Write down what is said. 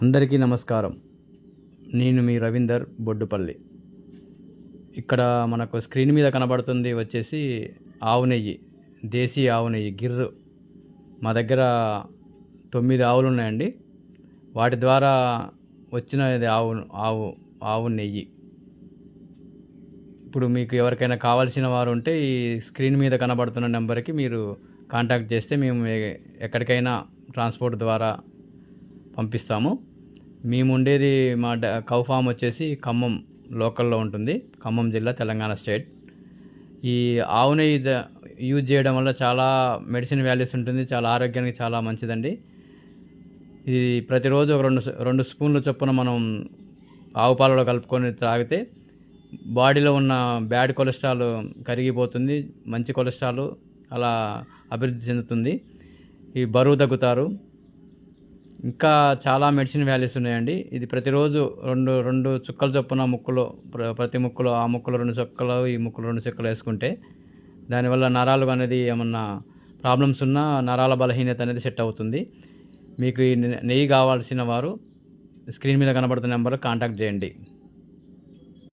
అందరికీ నమస్కారం. నేను మీ రవీందర్ బొడ్డుపల్లి. ఇక్కడ మనకు స్క్రీన్ మీద కనబడుతుంది వచ్చేసి ఆవు నెయ్యి దేశీ ఆవు నెయ్యి గిర్రు. మా దగ్గర తొమ్మిది ఆవులు ఉన్నాయండి. వాటి ద్వారా వచ్చిన ఆవు ఆవు ఆవు నెయ్యి. ఇప్పుడు మీకు ఎవరికైనా కావాల్సిన వారు ఉంటే ఈ స్క్రీన్ మీద కనబడుతున్న నెంబర్కి మీరు కాంటాక్ట్ చేస్తే మేము ఎక్కడికైనా ట్రాన్స్పోర్ట్ ద్వారా పంపిస్తాము. మేము ఉండేది మా కౌ ఫామ్ వచ్చేసి ఖమ్మం లోకల్లో ఉంటుంది. ఖమ్మం జిల్లా తెలంగాణ స్టేట్. ఈ ఆవు నెయ్యి యూజ్ చేయడం వల్ల చాలా మెడిసిన్ వాల్యూస్ ఉంటుంది. చాలా ఆరోగ్యానికి చాలా మంచిదండి. ఇది ప్రతిరోజు ఒక రెండు రెండు స్పూన్ల చొప్పున మనం ఆవు పాలలో కలుపుకొని త్రాగితే బాడీలో ఉన్న బ్యాడ్ కొలెస్ట్రాల్ కరిగిపోతుంది. మంచి కొలెస్ట్రాల్ అలా అభివృద్ధి చెందుతుంది. ఈ బరువు తగ్గుతారు. ఇంకా చాలా మెడిసిన్ వాల్యూస్ ఉన్నాయండి. ఇది ప్రతిరోజు రెండు రెండు చుక్కల చొప్పున ముక్కులో ప్ర- ప్రతి ముక్కులో ఆ ముక్కులో రెండు చుక్కలు ఈ ముక్కులో రెండు చుక్కలు వేసుకుంటే దానివల్ల నరాలు అనేది ఏమన్నా ప్రాబ్లమ్స్ ఉన్నా నరాల బలహీనత అనేది సెట్ అవుతుంది. మీకు ఈ నెయ్యి కావాల్సిన వారు స్క్రీన్ మీద కనబడుతున్న నెంబర్ కాంటాక్ట్ చేయండి.